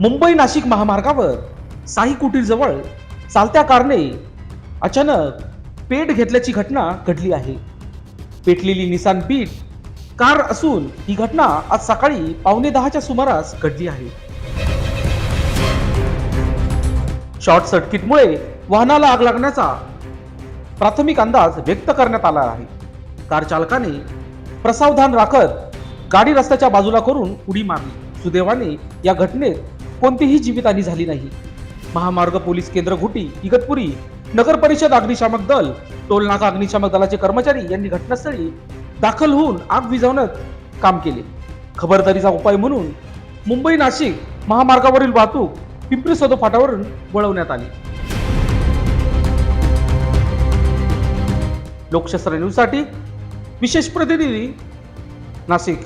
मुंबई नाशिक महामार्गावर साई कुटीरजवळ चालत्या कारने अचानक पेट घेतल्याची घटना घडली आहे. पेटलेली निसान बीट कार असून ही घटना आज सकाळी पावणे दहाच्या सुमारास घडली आहे. शॉर्ट सर्किटमुळे वाहनाला आग लागण्याचा प्राथमिक अंदाज व्यक्त करण्यात आला आहे. कार चालकाने प्रसावधान राखत गाडी रस्त्याच्या बाजूला करून उडी मारली. सुदैवाने या घटनेत कोणतीही जीवितहानी झाली नाही. महामार्ग पोलीस केंद्र घुटी इगतपुरी नगर परिषद अग्निशामक दल टोलनाका अग्निशामक दलाचे कर्मचारी यांनी घटनास्थळी दाखल होऊन आग विझवण्यात काम केले. खबरदारीचा उपाय म्हणून मुंबई नाशिक महामार्गावरील वाहतूक पिंपरी सदो फाटावरून वळवण्यात आली. लोकशास्त्र न्यूजसाठी विशेष प्रतिनिधी नाशिक.